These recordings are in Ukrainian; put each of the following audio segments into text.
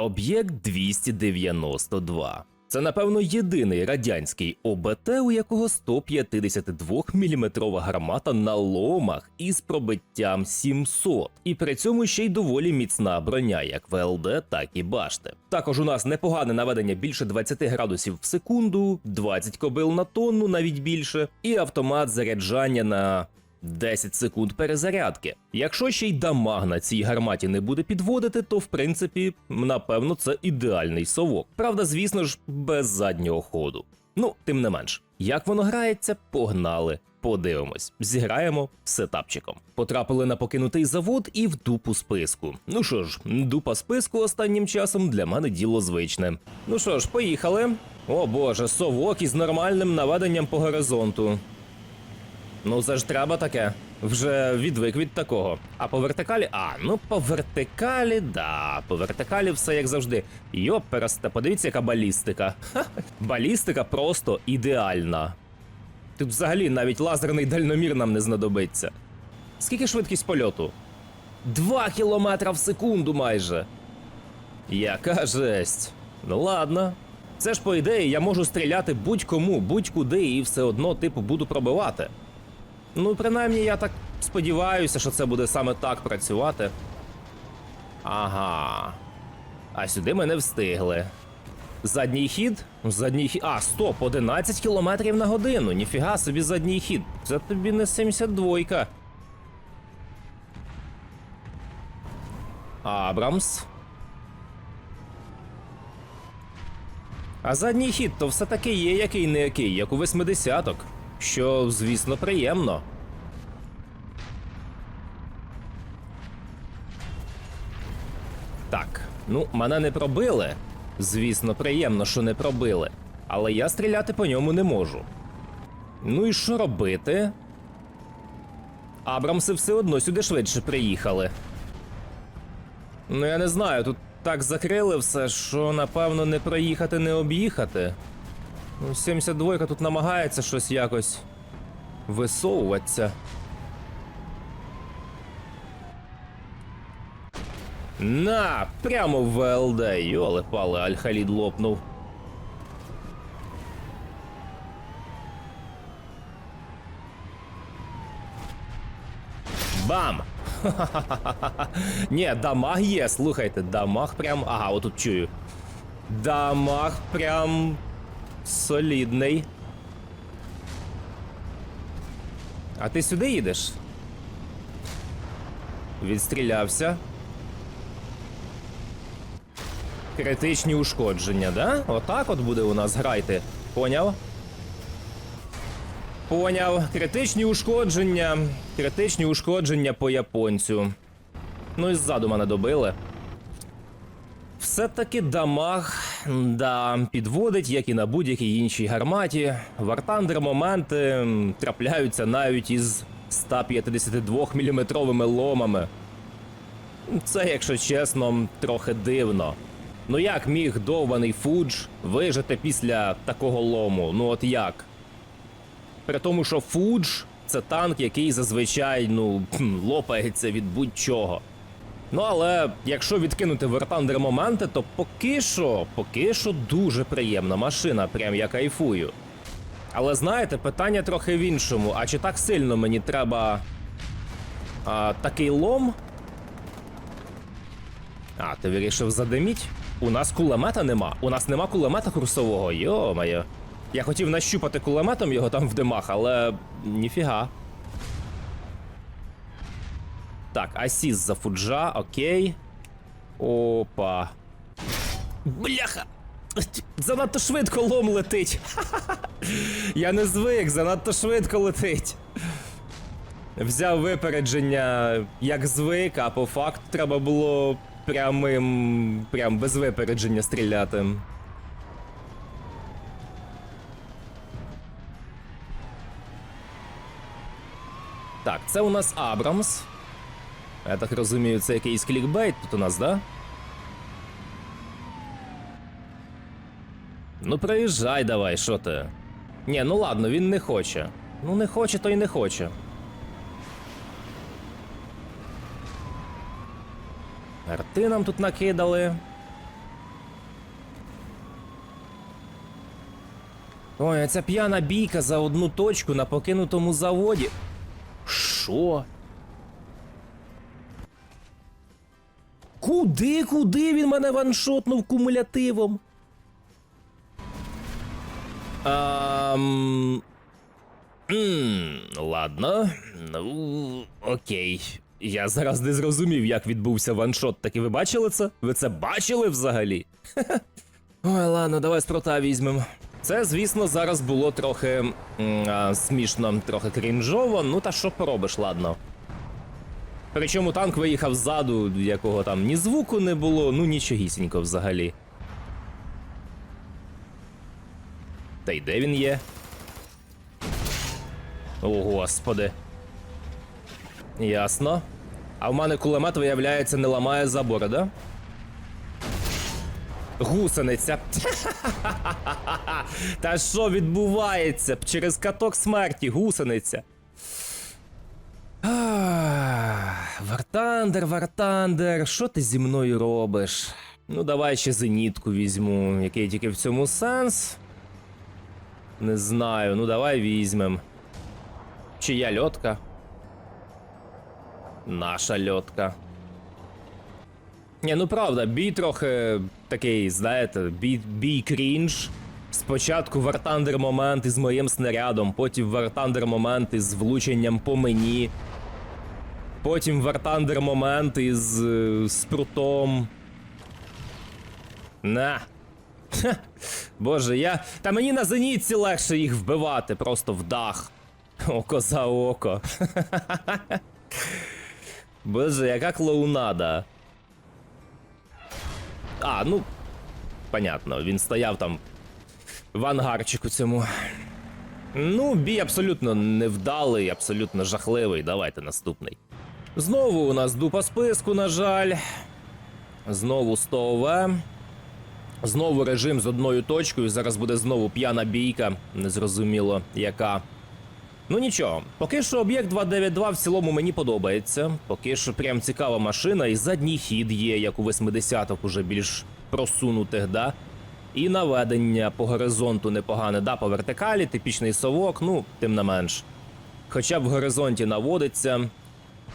Об'єкт 292. Це, напевно, єдиний радянський ОБТ, у якого 152 мм гармата на ломах із пробиттям 700, і при цьому ще й доволі міцна броня, як ВЛД, так і башти. Також у нас непогане наведення більше 20 градусів в секунду, 20 кобил на тонну, навіть більше, і автомат заряджання на 10 секунд перезарядки. Якщо ще й дамаг на цій гарматі не буде підводити, то в принципі, напевно, це ідеальний совок. Правда, звісно ж, без заднього ходу. Ну, тим не менш, як воно грається, погнали. Подивимось, зіграємо сетапчиком. Потрапили на покинутий завод і в дупу списку. Ну що ж, дупа списку останнім часом для мене діло звичне. Ну що ж, поїхали. О боже, совок із нормальним наведенням по горизонту. Ну, це ж треба таке. Вже відвик від такого. А по вертикалі. А, ну по вертикалі, да. По вертикалі все як завжди. Йоперасте, подивіться, яка балістика. Ха, балістика просто ідеальна. Тут взагалі навіть лазерний дальномір нам не знадобиться. Скільки швидкість польоту? Два кілометра в секунду майже. Яка жесть. Ну ладно. Це ж по ідеї я можу стріляти будь-кому, будь-куди і все одно, типу, буду пробивати. Ну, принаймні, я так сподіваюся, що це буде саме так працювати. Ага. А сюди ми не встигли. Задній хід? Задній хід. А, стоп, 11 км на годину. Ніфіга собі задній хід. Це тобі не 72. Абрамс. А задній хід то все таки є який не який, як у 80-ок. Що, звісно, приємно. Так, ну, мене не пробили. Звісно, приємно, що не пробили. Але я стріляти по ньому не можу. Ну і що робити? Абрамси все одно сюди швидше приїхали. Ну, я не знаю, тут так закрили все, що напевно не проїхати, не об'їхати. Ну, 72 тут намагається щось якось висовуватися. На, прямо в ВЛД, йоле пали, Аль-Халід лопнув. Бам! Ні, дамаг є, слухайте, дамаг прям. Ага, отут чую. Дамаг прям солідний. А ти сюди їдеш? Відстрілявся. Критичні ушкодження, да? Отак от буде у нас грайте. Поняв? Поняв. Критичні ушкодження. Критичні ушкодження по японцю. Ну і ззаду мене добили. Все-таки дамаг да, підводить, як і на будь-якій іншій гарматі. Вартандер моменти трапляються навіть із 152 мм ломами. Це, якщо чесно, трохи дивно. Ну як міг довбаний Фудж вижити після такого лому? Ну от як? При тому, що Фудж це танк, який зазвичай ну, лопається від будь-чого. Ну але якщо відкинути вертандер моменти, то поки що, поки що дуже приємна машина, прям я кайфую. Але знаєте, питання трохи в іншому. А чи так сильно мені треба а, такий лом? А, ти вирішив задиміть? У нас кулемета нема. У нас нема кулемета курсового, йо-моє. Я хотів нащупати кулеметом його там в димах, але ніфіга. Так, асіс за фуджа, окей. Опа. Бляха! Занадто швидко лом летить. Я не звик, занадто швидко летить. Взяв випередження як звик, а по факту треба було прямим. прям без випередження стріляти. Так, це у нас Абрамс. Я так розумію, це якийсь клікбейт тут у нас, да? Ну, приїжджай давай, що ти? Ні, ну ладно, він не хоче. Ну не хоче, то й не хоче. Арти нам тут накидали. Ой, ця п'яна бійка за одну точку на покинутому заводі. Що? Куди, куди він мене ваншотнув кумулятивом? Ам... Ладно. Ну, окей. Я зараз не зрозумів, як відбувся ваншот. Таки ви бачили це? Ви це бачили взагалі? Ой, ладно, давай спрота візьмемо. Це, звісно, зараз було трохи м, а, смішно, трохи крінжово, ну та що поробиш, ладно. Причому танк виїхав ззаду, якого там ні звуку не було, ну нічогісінько взагалі. Та й де він є? О, господи. Ясно. А в мене кулемет, виявляється, не ламає забори, да? Гусениця. Та що відбувається? Через каток смерті, гусениця. Ах, Вартандер, Вартандер, що ти зі мною робиш? Ну, давай ще зенітку візьму. Який тільки в цьому сенс? Не знаю, ну давай візьмем. Чия льотка? Наша льотка. Ні, ну правда, бій трохи такий, знаєте, бій, бій крінж. Спочатку вартандер момент із моїм снарядом, потім вартандер момент із влученням по мені. Потім вартандер момент із е, спрутом. На. Хе. Боже, я. Та мені на зенітці легше їх вбивати, просто в дах. Око за око. Боже, яка клоунада. А, ну. Понятно, він стояв там в ангарчику цьому. Ну, бій абсолютно невдалий, абсолютно жахливий. Давайте наступний. Знову у нас дупа списку, на жаль. Знову 100 ОВ. Знову режим з одною точкою. Зараз буде знову п'яна бійка. Незрозуміло яка. Ну нічого, поки що об'єкт 292 в цілому мені подобається. Поки що прям цікава машина, і задній хід є, як у 80-х, уже більш просунутих, да. І наведення по горизонту непогане, да, по вертикалі, типічний совок, ну, тим не менш. Хоча б в горизонті наводиться.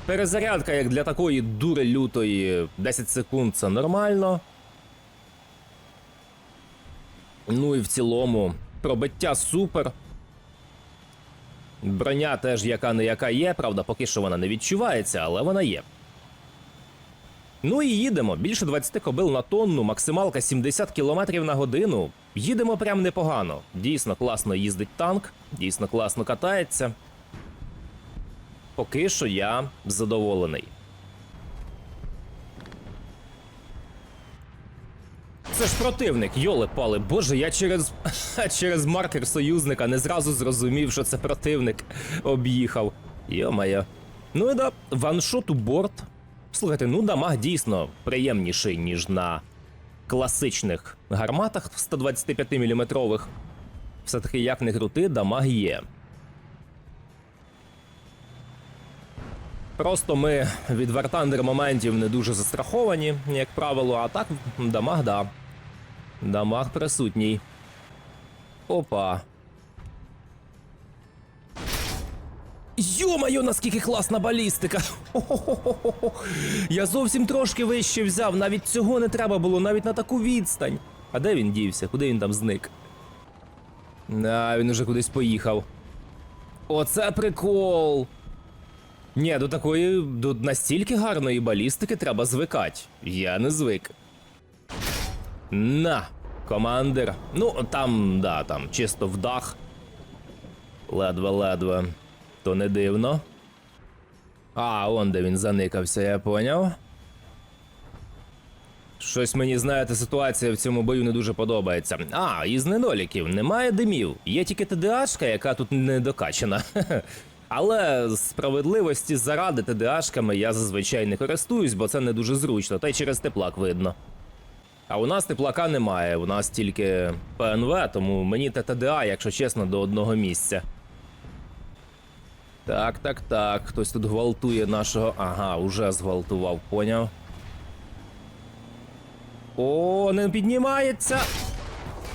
Перезарядка, як для такої дури лютої, 10 секунд це нормально. Ну і в цілому, пробиття супер. Броня теж яка не яка є, правда, поки що вона не відчувається, але вона є. Ну і їдемо. Більше 20 кобил на тонну, максималка 70 км на годину. Їдемо прям непогано. Дійсно класно їздить танк, дійсно класно катається. Поки що я задоволений. Це ж противник, йоли пали. Боже, я через через маркер союзника не зразу зрозумів, що це противник об'їхав. Йо-моє. Ну і да, ваншот у борт. Слухайте, ну дамаг дійсно приємніший, ніж на класичних гарматах 125 мм. Все-таки як не крути, дамаг є. Просто ми від вартандер моментів не дуже застраховані, як правило, а так дамаг да. Дамаг присутній. Опа. Йо-моє, наскільки класна балістика! Хо-хо-хо-хо-хо. Я зовсім трошки вище взяв, навіть цього не треба було, навіть на таку відстань. А де він дівся? Куди він там зник? А, він уже кудись поїхав. Оце прикол! Ні, до такої до настільки гарної балістики треба звикати. Я не звик. На, командир. Ну, там, да, там, чисто в дах. Ледве-ледве. То не дивно. А, он де він заникався, я поняв. Щось мені, знаєте, ситуація в цьому бою не дуже подобається. А, із недоліків немає димів. Є тільки ТДАшка, яка тут не докачана. Але справедливості заради ТДАшками я зазвичай не користуюсь, бо це не дуже зручно, та й через теплак видно. А у нас теплака немає, у нас тільки ПНВ, тому мені та ТДА, якщо чесно, до одного місця. Так, так, так. Хтось тут гвалтує нашого. Ага, уже згвалтував, поняв. О, не піднімається.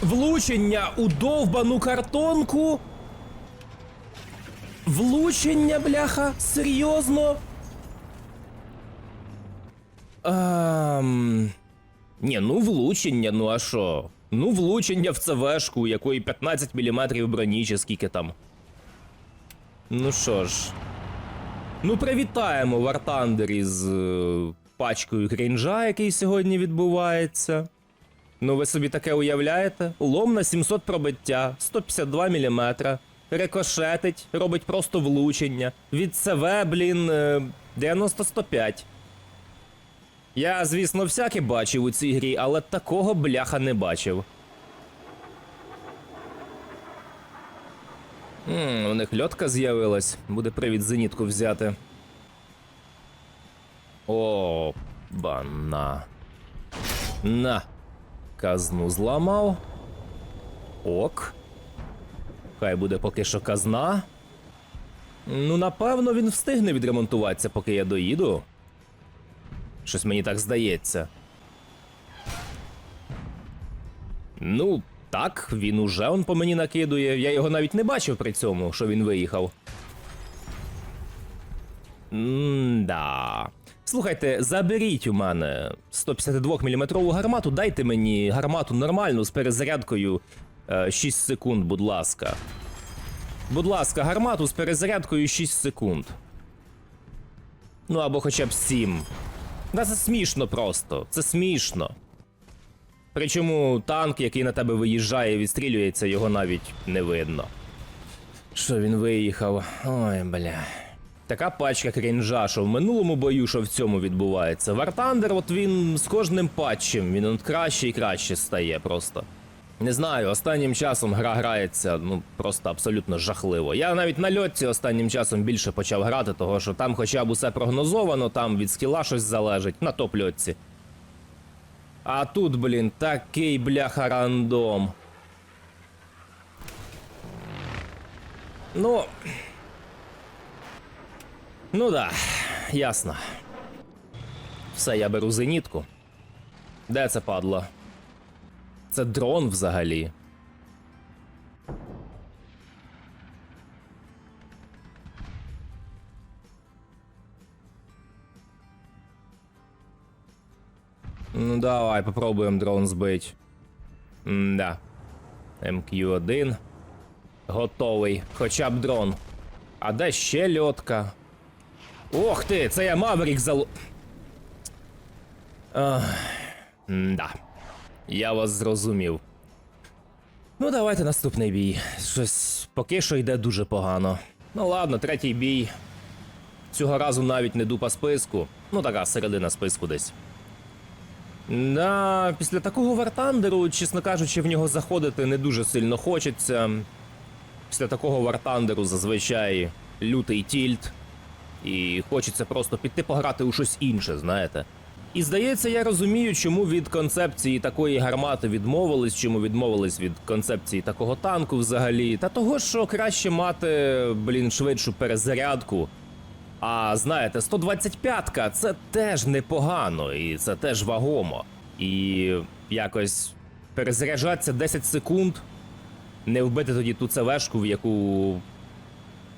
Влучення у довбану картонку. Влучення, бляха, серйозно. Ем... Ні, ну влучення, ну а що? Ну, влучення в ЦВшку, якої 15 мм броні, чи скільки там. Ну що ж. Ну, привітаємо Вартандер із е, пачкою крінжа, який сьогодні відбувається. Ну, ви собі таке уявляєте? Лом на 700 пробиття, 152 мм. Рикошетить, робить просто влучення. Від ЦВ, блін, е, 90-105. Я, звісно, всяке бачив у цій грі, але такого бляха не бачив. Ммм, у них льотка з'явилась. Буде привід зенітку взяти. О, бана. На. Казну зламав. Ок. Хай буде поки що казна. Ну, напевно, він встигне відремонтуватися, поки я доїду. Щось мені так здається. Ну, так, він уже он по мені накидує. Я його навіть не бачив при цьому, що він виїхав. М-да. Слухайте, заберіть у мене 152 мм гармату, дайте мені гармату нормальну з перезарядкою 6 секунд, будь ласка. Будь ласка, гармату з перезарядкою 6 секунд. Ну або хоча б 7. Да це смішно просто. Це смішно. Причому танк, який на тебе виїжджає і відстрілюється, його навіть не видно. Що він виїхав? Ой, бля. Така пачка крінжа, що в минулому бою, що в цьому відбувається. Вартандер, от він з кожним патчем, він от краще і краще стає просто. Не знаю, останнім часом гра грається ну просто абсолютно жахливо. Я навіть на льотці останнім часом більше почав грати, того що там хоча б усе прогнозовано, там від скіла щось залежить на топ льотці. А тут, блін, такий бляха рандом. Ну. Ну да, ясно. Все, я беру зенітку. Де це падло? Це дрон взагалі. Ну, давай, попробуємо дрон збить. Да. МК-1. Готовий. Хоча б дрон. А де ще льотка? Ох ти, це я Маверік залу. Ах, да. Я вас зрозумів. Ну, давайте наступний бій. Щось поки що йде дуже погано. Ну ладно, третій бій. Цього разу навіть не дупа списку. Ну, така середина списку десь. Да, після такого вартандеру, чесно кажучи, в нього заходити не дуже сильно хочеться. Після такого вартандеру зазвичай лютий тільт. І хочеться просто піти пограти у щось інше, знаєте. І здається, я розумію, чому від концепції такої гармати відмовились, чому відмовились від концепції такого танку взагалі. Та того, що краще мати, блін, швидшу перезарядку. А знаєте, 125-ка це теж непогано, і це теж вагомо. І якось перезаряджатися 10 секунд, не вбити тоді ту ЦВшку, в яку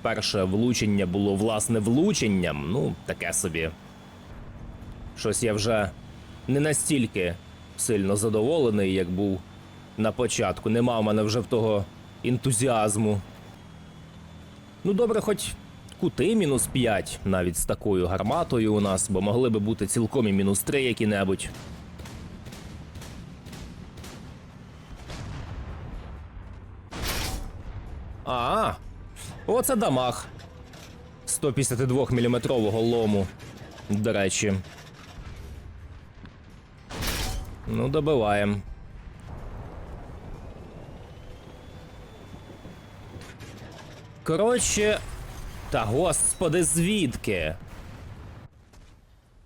перше влучення було власне влученням, ну, таке собі. Щось я вже не настільки сильно задоволений, як був на початку. Нема в мене вже в того ентузіазму. Ну, добре, хоч кути мінус 5 навіть з такою гарматою у нас, бо могли би бути цілком і мінус 3 які-небудь. А, оце дамаг. 152 мм лому. До речі. Ну, добиваємо. Коротше. Та господи, звідки?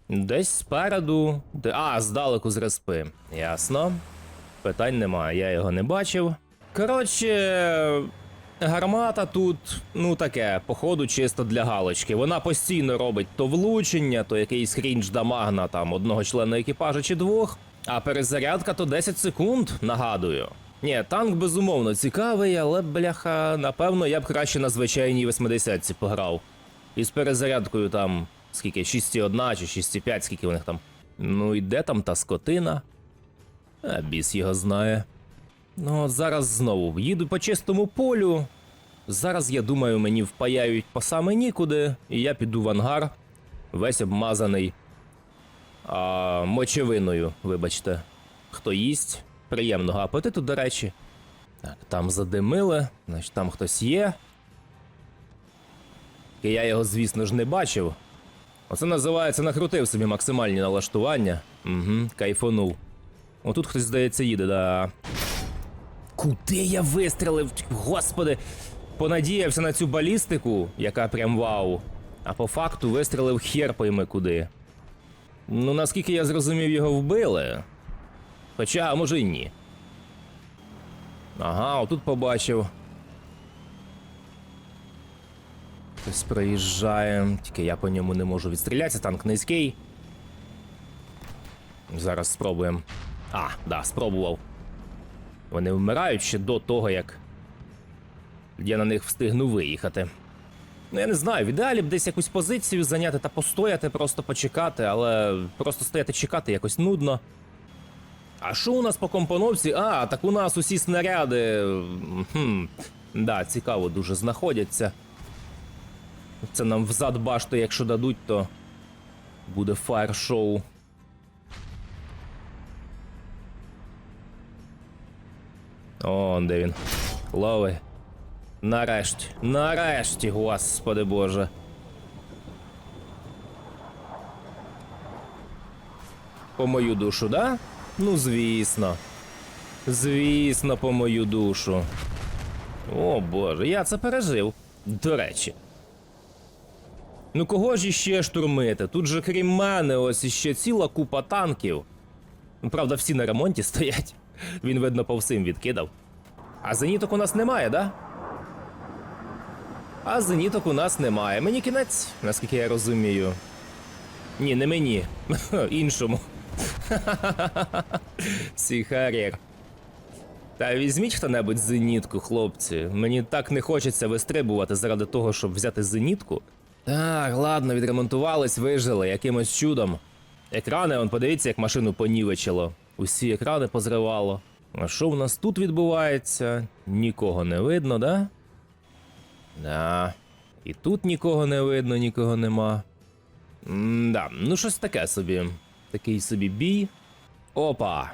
Десь спереду. А, здалеку з респи. Ясно. Питань немає, я його не бачив. Коротше. Гармата тут, ну таке, походу, чисто для галочки. Вона постійно робить то влучення, то якийсь хрінж дамаг на там одного члена екіпажа чи двох. А перезарядка то 10 секунд, нагадую. Ні, танк безумовно цікавий, але бляха, напевно, я б краще на звичайній 80-ці пограв. Із перезарядкою там скільки, 6,1 чи 6,5, скільки у них там. Ну і де там та скотина? А біс його знає. Ну, от зараз знову їду по чистому полю. Зараз, я думаю, мені впаяють по саме нікуди, і я піду в ангар, весь обмазаний а, мочевиною, вибачте. Хто їсть? Приємного апетиту, до речі. Так, там задимили, значить там хтось є. І я його, звісно ж, не бачив. Оце називається накрутив собі максимальні налаштування. Угу, кайфонув. Отут хтось, здається, їде, да. Куди я вистрелив? Господи! Понадіявся на цю балістику, яка прям вау. А по факту вистрелив хер пойми куди. Ну, наскільки я зрозумів, його вбили. Хоча, може й ні. Ага, отут побачив. Хтось проїжджає, тільки я по ньому не можу відстрілятися, танк низький. Зараз спробуємо. А, да, спробував. Вони вмирають ще до того, як я на них встигну виїхати. Ну, я не знаю, в ідеалі б десь якусь позицію зайняти та постояти, просто почекати, але просто стояти чекати якось нудно. А що у нас по компоновці? А, так у нас усі снаряди. Хм, да, цікаво дуже знаходяться. Це нам взад башти, якщо дадуть, то буде фаєр-шоу. О, де він. Лови. Нарешті. Нарешті, господи боже. По мою душу, да? Ну, звісно. Звісно, по мою душу. О боже, я це пережив. До речі. Ну кого ж іще штурмити? Тут же крім мене, ось іще ціла купа танків. Ну, правда, всі на ремонті стоять. Він, видно, по всім відкидав. А зеніток у нас немає, да? А зеніток у нас немає. Мені кінець, наскільки я розумію. Ні, не мені. Іншому. Сіхарєр. Та візьміть хто-небудь зенітку, хлопці. Мені так не хочеться вистрибувати заради того, щоб взяти зенітку. Так, ладно, відремонтувались, вижили якимось чудом. Екрани, он подивіться, як машину понівечило. Усі екрани позривало. А що в нас тут відбувається? Нікого не видно, да? Да. І тут нікого не видно, нікого нема. М-да, ну щось таке собі. Такий собі бій. Опа.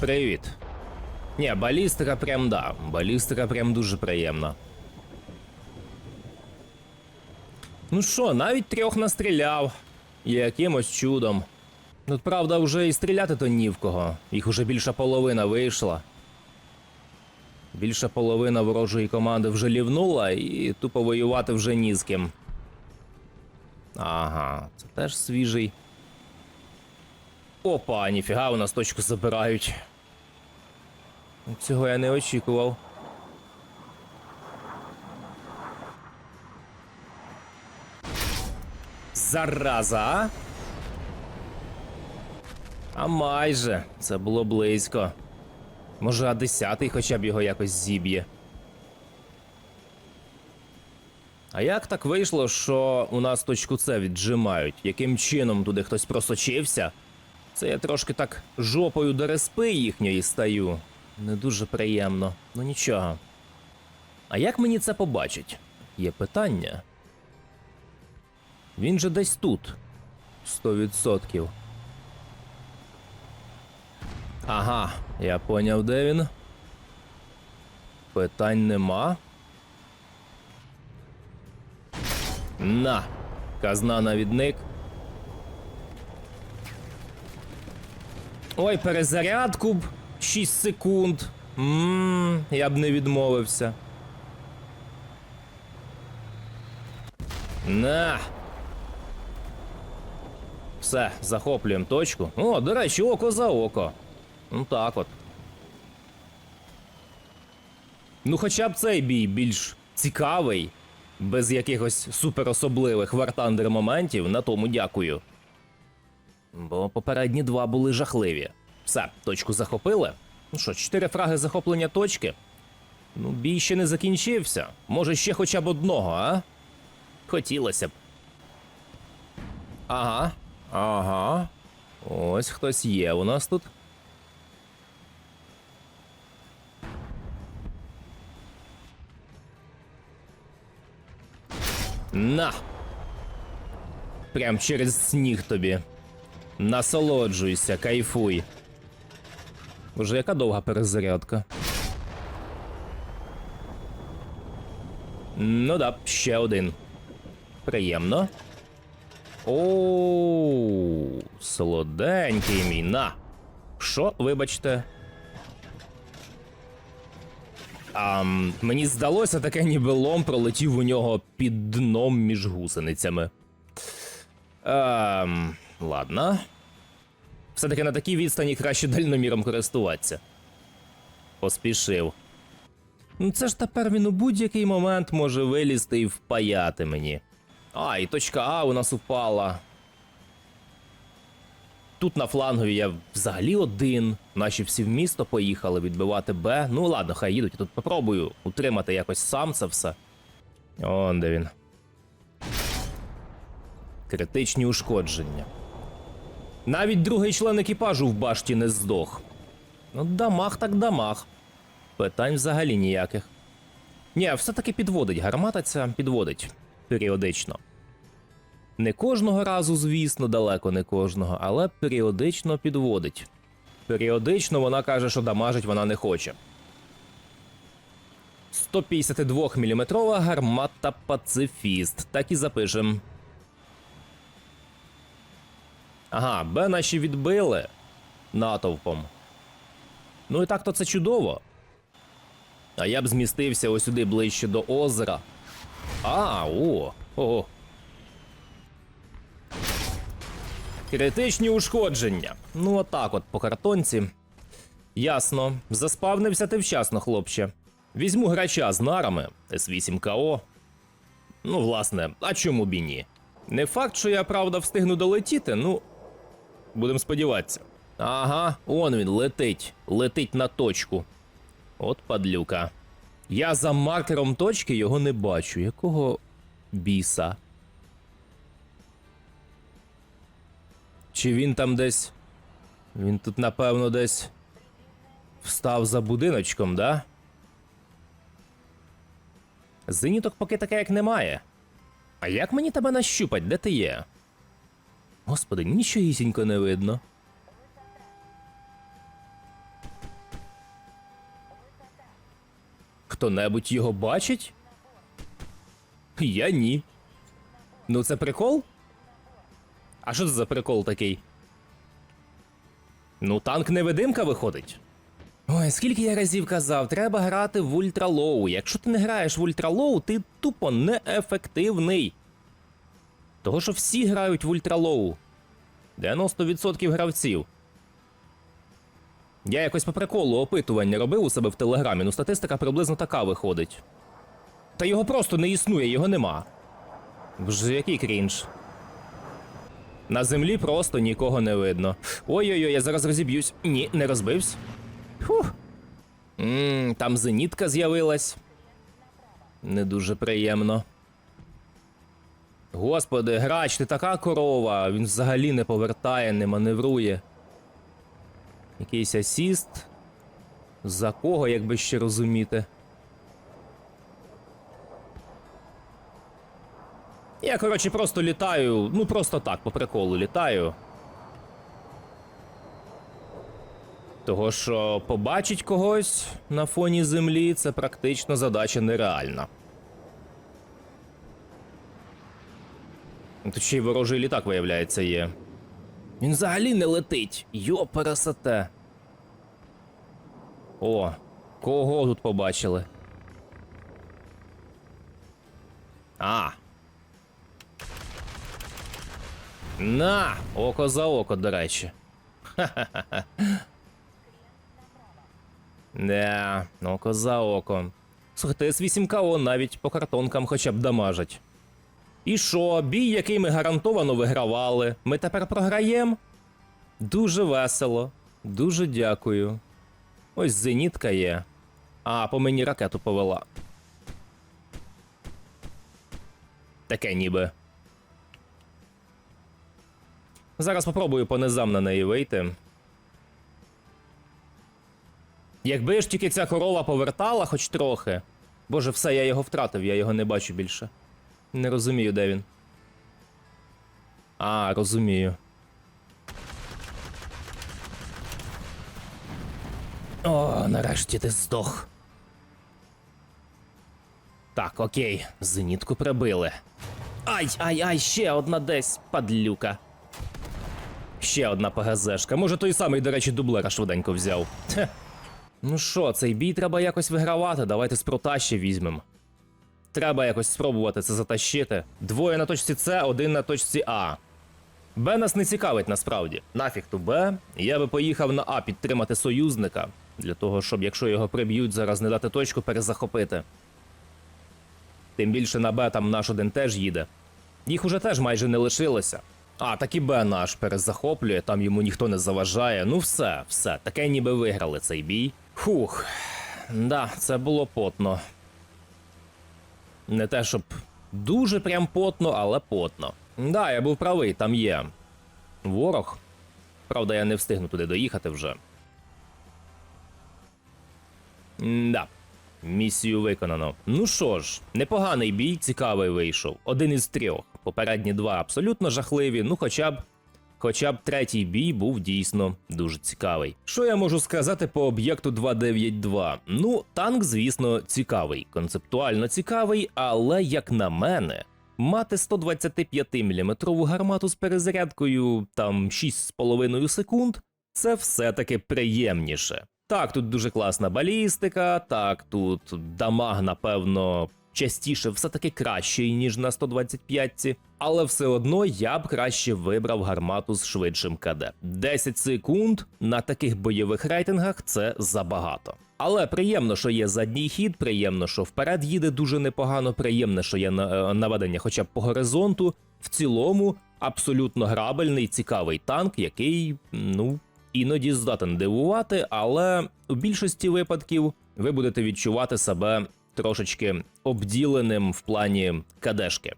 Привіт. Ні, балістика прям да. Балістика прям дуже приємна. Ну що, навіть трьох настріляв. Якимось чудом. Тут, правда, вже і стріляти то ні в кого. Їх уже більша половина вийшла. Більша половина ворожої команди вже лівнула і тупо воювати вже ні з ким. Ага, це теж свіжий. Опа, ніфіга, у нас точку забирають. Цього я не очікував. Зараза! а? Майже, це було близько. Може, а десятий хоча б його якось зіб'є. А як так вийшло, що у нас точку С віджимають? Яким чином туди хтось просочився? Це я трошки так жопою до респи їхньої стаю. Не дуже приємно, ну нічого. А як мені це побачить? Є питання. Він же десь тут. Сто відсотків. Ага, я поняв, де він. Питань нема. На, казна навідник. Ой, перезарядку б 6 секунд. Ммм, я б не відмовився. На. Все, захоплюємо точку. О, до речі, око за око. Ну так от. Ну, хоча б цей бій більш цікавий, без якихось суперособливих вартандер моментів, на тому дякую. Бо попередні два були жахливі. Все, точку захопили. Ну що, чотири фраги захоплення точки? Ну, бій ще не закінчився. Може, ще хоча б одного, а? Хотілося б. Ага. Ага. Ось хтось є у нас тут. На! Прям через сніг тобі. Насолоджуйся, кайфуй. Боже, яка довга перезарядка. Ну да, ще один. Приємно. Оу, солоденький мій. На. Що, вибачте? А, мені здалося, таке ніби лом пролетів у нього під дном між гусеницями. Ем, ладно. Все-таки на такій відстані краще дальноміром користуватися. Поспішив. Ну це ж тепер він у будь-який момент може вилізти і впаяти мені. А, і точка А у нас упала. Тут на флангові я взагалі один. Наші всі в місто поїхали відбивати Б. Ну ладно, хай їдуть. Я тут попробую утримати якось сам це все. Он де він. Критичні ушкодження. Навіть другий член екіпажу в башті не здох. Ну, дамаг так дамаг. Питань взагалі ніяких. Ні, все-таки підводить. Гармата ця підводить періодично. Не кожного разу, звісно, далеко не кожного, але періодично підводить. Періодично вона каже, що дамажить вона не хоче. 152 мм гармата пацифіст. Так і запишем. Ага, Б наші відбили натовпом. Ну і так то це чудово. А я б змістився ось сюди ближче до озера. А, о, о. Критичні ушкодження. Ну, отак от по картонці. Ясно. Заспавнився ти вчасно, хлопче. Візьму грача з нарами С8КО. Ну, власне, а чому б і ні? Не факт, що я правда встигну долетіти, ну. Будемо сподіватися. Ага, он він летить. Летить на точку. От падлюка. Я за маркером точки його не бачу. Якого біса? Чи він там десь. Він тут, напевно, десь встав за будиночком, да? Зеніток поки таке як немає. А як мені тебе нащупать, де ти є? Господи, нічогісінько не видно. Хто-небудь його бачить? Я ні. Ну це прикол? А що це за прикол такий? Ну, танк невидимка виходить. Ой, скільки я разів казав, треба грати в ультралоу. Якщо ти не граєш в ультралоу, ти тупо неефективний. Того, що всі грають в ультралоу. 90% гравців. Я якось по приколу опитування робив у себе в телеграмі, ну статистика приблизно така виходить. Та його просто не існує, його нема. Вже який крінж. На землі просто нікого не видно. Ой-ой-ой, я зараз розіб'юсь. Ні, не розбився. Фух. Ммм, там зенітка з'явилась. Не дуже приємно. Господи, грач, ти така корова. Він взагалі не повертає, не маневрує. Якийсь асіст. За кого, як би ще розуміти? Я, коротше, просто літаю, ну просто так, по приколу літаю. Того, що побачить когось на фоні землі, це практично задача нереальна. Тут ще й ворожий літак, виявляється, є. Він взагалі не летить. Йо. О, кого тут побачили? А. На! Око за око, до речі. Ха-ха-ха. Око за око. Слухайте, С8КО навіть по картонкам хоча б дамажать. І що, бій, який ми гарантовано вигравали, ми тепер програємо? Дуже весело. Дуже дякую. Ось зенітка є. А, по мені ракету повела. Таке ніби. Зараз попробую по низам на неї вийти. Якби ж тільки ця корова повертала хоч трохи. Боже, все, я його втратив, я його не бачу більше. Не розумію, де він. А, розумію. О, нарешті ти здох. Так, окей, зенітку прибили. Ай, ай, ай, ще одна десь, падлюка. Ще одна ПГЗшка. Може, той самий, до речі, дублера швиденько взяв. Хе. Ну що, цей бій треба якось вигравати. Давайте з прота візьмемо. Треба якось спробувати це затащити. Двоє на точці С, один на точці А. Б нас не цікавить насправді. Нафіг ту Б. Я би поїхав на А підтримати союзника. Для того, щоб якщо його приб'ють, зараз не дати точку перезахопити. Тим більше на Б там наш один теж їде. Їх уже теж майже не лишилося. А, так і Б наш перезахоплює, там йому ніхто не заважає. Ну все, все, таке ніби виграли цей бій. Фух. Да, це було потно. Не те, щоб дуже прям потно, але потно. Да, я був правий, там є ворог. Правда, я не встигну туди доїхати вже. Да. Місію виконано. Ну що ж, непоганий бій, цікавий вийшов. Один із трьох. Попередні два абсолютно жахливі, ну хоча б. Хоча б третій бій був дійсно дуже цікавий. Що я можу сказати по об'єкту 292? Ну, танк, звісно, цікавий, концептуально цікавий, але як на мене, мати 125-мм гармату з перезарядкою там 6,5 секунд це все-таки приємніше. Так, тут дуже класна балістика, так, тут дамаг, напевно, частіше все-таки кращий, ніж на 125-ці, але все одно я б краще вибрав гармату з швидшим КД. 10 секунд на таких бойових рейтингах це забагато. Але приємно, що є задній хід, приємно, що вперед їде дуже непогано, приємно, що є е, наведення хоча б по горизонту. В цілому абсолютно грабельний, цікавий танк, який, ну, іноді здатен дивувати, але у більшості випадків ви будете відчувати себе трошечки обділеним в плані кадешки.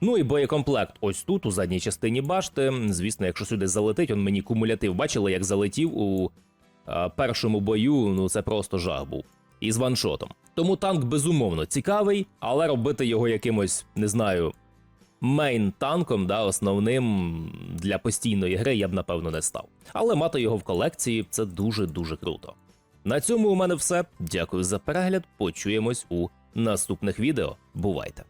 Ну і боєкомплект ось тут, у задній частині башти. Звісно, якщо сюди залетить, он мені кумулятив. Бачили, як залетів у е, першому бою, ну це просто жах був. І з ваншотом. Тому танк безумовно цікавий, але робити його якимось, не знаю, мейн танком, да, основним для постійної гри я б напевно не став. Але мати його в колекції це дуже дуже круто. На цьому у мене все. Дякую за перегляд. Почуємось у наступних відео. Бувайте!